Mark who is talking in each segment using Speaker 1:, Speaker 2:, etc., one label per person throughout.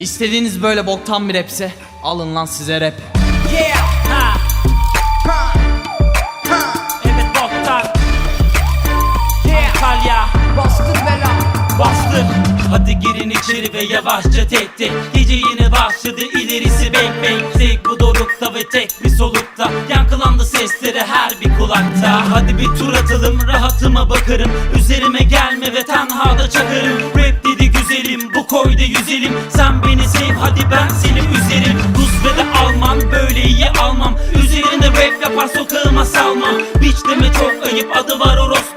Speaker 1: İstediğiniz böyle boktan bir rapse alın lan size rap.
Speaker 2: Hadi girin içeri ve yavaşça tek tek. Gece yine başladı ilerisi bang bang Tek bu dorukta ve tek bir solukta. Yankılandı sesleri her bir kulakta. Hadi bir tur atalım rahatıma bakarım. Üzerime gelme ve tenhada çakarım. Rap dedi güzelim bu koyda yüzelim. Sen beni sev hadi ben seni üzerim. Rus ve de Alman böyle iyi almam. Üzerinde rap yapar sokağıma salmam. Biç deme çok ayıp. Adı var orospu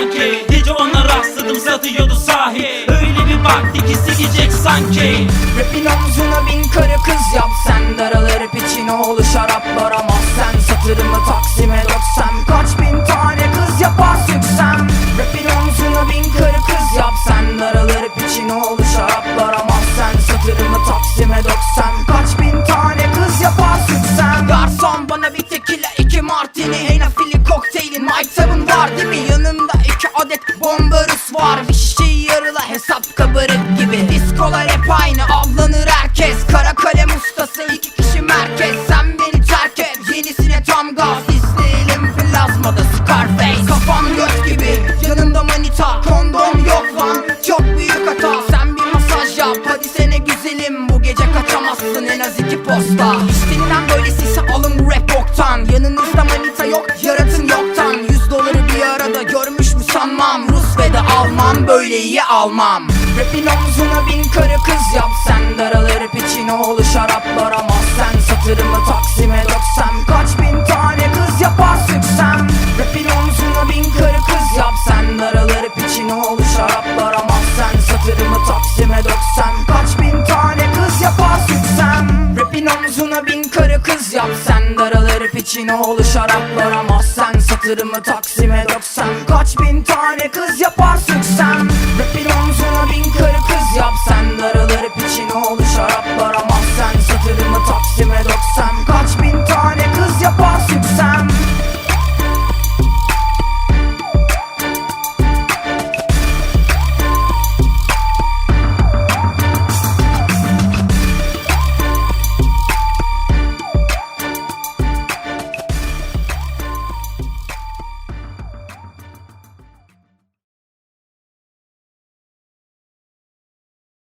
Speaker 2: kanki Gece ona rastladım satıyordu sahi. Öyle bir baktı ki sikecek sanki.
Speaker 3: Rapin omzuna bin karı kız yap. Sen daralır piçine oğlu şaraplar ama Sen satırımı taksime döksem. Kaç bin tane kız yapar süksem. Rapin omzuna bin karı kız yap. Sen daralır piçine oğlu şaraplar ama Sen satırımı taksime döksem. Kaç bin tane kız yapar süksem. Garson bana bir tekila iki martini. Hey nafili kokteylin Mike Seven var değil mi? Yanında iki adet bomba Rus var Bir şişeyi yarıla hesap kabarık gibi. Diskolar hep aynı avlanır herkes. Kara kalem ustası iki kişi merkez. Sen beni terk et yenisine tam gaz. İzleyelim plazmada Scarface. Kafam göt gibi yanımda manita. Kondom yok lan çok büyük hata. Sen bir masaj yap hadi sene güzelim. Bu gece kaçamazsın en az iki posta. İstenilen böylesiyse alın bu rap boktan sanmam Rus ve de Alman böyle iyi almam. Rapin omzuna bin karı kız yap Sen daralır piçine oğlu şaraplar ama Sen satırımı taksime döksem. Kaç bin tane kız yapar süksem Rapin omzuna bin karı kız yap Sen daralır piçine oğlu şaraplar ama Sen satırımı taksime döksem. Kaç bin tane kız yapar süksem Rapin omzuna bin karı kız yap Sen daralır piçine oğlu şaraplar ama Sen satırımı taksime döksem. Kaç bin tane kız yapar süksem Rapin omzuna bin karı kız yap. Sen daralır piçine oğlu şaraplar